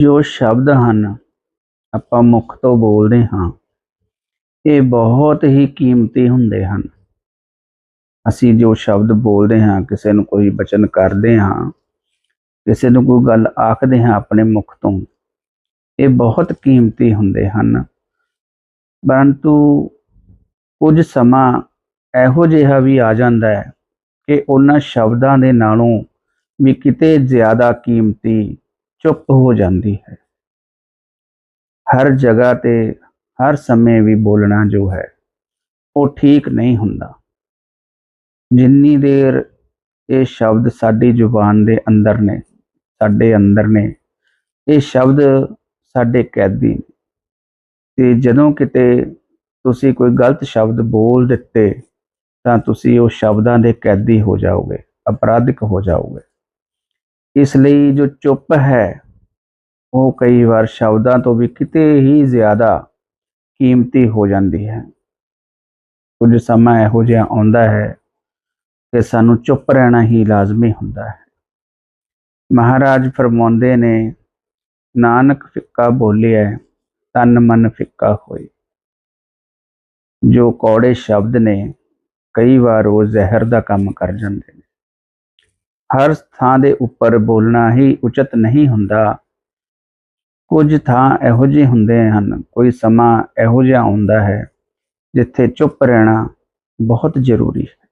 ਜੋ ਸ਼ਬਦ ਹਨ, ਆਪਾਂ ਮੁਖ ਤੋਂ ਬੋਲਦੇ ਹਾਂ। ਇਹ ਬਹੁਤ ਹੀ ਕੀਮਤੀ ਹੁੰਦੇ ਹਨ। ਅਸੀਂ ਜੋ ਸ਼ਬਦ ਬੋਲਦੇ ਹਾਂ, ਕਿਸੇ ਨੂੰ ਕੋਈ ਬਚਨ ਕਰਦੇ ਹਾਂ, ਕਿਸੇ ਨੂੰ ਕੋਈ ਗੱਲ ਆਖਦੇ ਹਾਂ ਆਪਣੇ ਮੁਖ ਤੋਂ, ਇਹ ਬਹੁਤ ਕੀਮਤੀ ਹੁੰਦੇ ਹਨ। ਪਰੰਤੂ ਕੁਝ ਸਮਾਂ ਇਹੋ ਜਿਹਾ ਵੀ ਆ ਜਾਂਦਾ ਹੈ ਕਿ ਉਹਨਾਂ ਸ਼ਬਦਾਂ ਦੇ ਨਾਲੋਂ ਵੀ ਕਿਤੇ ਜ਼ਿਆਦਾ ਕੀਮਤੀ ਚੁੱਪ ਹੋ ਜਾਂਦੀ ਹੈ। ਹਰ ਜਗ੍ਹਾ ਤੇ, ਹਰ ਸਮੇਂ ਵੀ ਬੋਲਣਾ ਜੋ ਹੈ, ਉਹ ਠੀਕ ਨਹੀਂ ਹੁੰਦਾ। ਜਿੰਨੀ ਦੇਰ ਇਹ ਸ਼ਬਦ ਸਾਡੀ ਜ਼ੁਬਾਨ ਦੇ ਅੰਦਰ ਨੇ, ਸਾਡੇ ਅੰਦਰ ਨੇ, ਇਹ ਸ਼ਬਦ ਸਾਡੇ ਕੈਦੀ ਨੇ। ਤੇ ਜਦੋਂ ਕਿਤੇ ਤੁਸੀਂ ਕੋਈ ਗਲਤ ਸ਼ਬਦ ਬੋਲ ਦਿੱਤੇ, ਤਾਂ ਤੁਸੀਂ ਉਹ ਸ਼ਬਦਾਂ ਦੇ ਕੈਦੀ ਹੋ ਜਾਓਗੇ, ਅਪਰਾਧਿਕ ਹੋ ਜਾਓਗੇ। ਇਸ ਲਈ ਜੋ ਚੁੱਪ ਹੈ, ਉਹ ਕਈ ਵਾਰ ਸ਼ਬਦਾਂ ਤੋਂ ਵੀ ਕਿਤੇ ਹੀ ਜ਼ਿਆਦਾ ਕੀਮਤੀ ਹੋ ਜਾਂਦੀ ਹੈ। ਕੁਝ ਸਮਾਂ ਇਹੋ ਜਿਹਾ ਆਉਂਦਾ ਹੈ ਕਿ ਸਾਨੂੰ ਚੁੱਪ ਰਹਿਣਾ ਹੀ ਲਾਜ਼ਮੀ ਹੁੰਦਾ ਹੈ। ਮਹਾਰਾਜ ਫਰਮਾਉਂਦੇ ਨੇ, ਨਾਨਕ ਫਿੱਕਾ ਬੋਲਿਆ ਤਨ ਮਨ ਫਿੱਕਾ ਹੋਏ। ਜੋ ਕੌੜੇ ਸ਼ਬਦ ਨੇ, ਕਈ ਵਾਰ ਉਹ ਜ਼ਹਿਰ ਦਾ ਕੰਮ ਕਰ ਜਾਂਦੇ ਨੇ। ਹਰ ਥਾਂ ਦੇ ਉੱਪਰ ਬੋਲਣਾ ਹੀ ਉਚਿਤ ਨਹੀਂ ਹੁੰਦਾ। ਕੁਝ ਥਾਂ ਇਹੋ ਜਿਹੇ ਹੁੰਦੇ ਹਨ, ਕੋਈ ਸਮਾਂ ਇਹੋ ਜਿਹਾ ਹੁੰਦਾ ਹੈ, ਜਿੱਥੇ ਚੁੱਪ ਰਹਿਣਾ ਬਹੁਤ ਜ਼ਰੂਰੀ ਹੈ।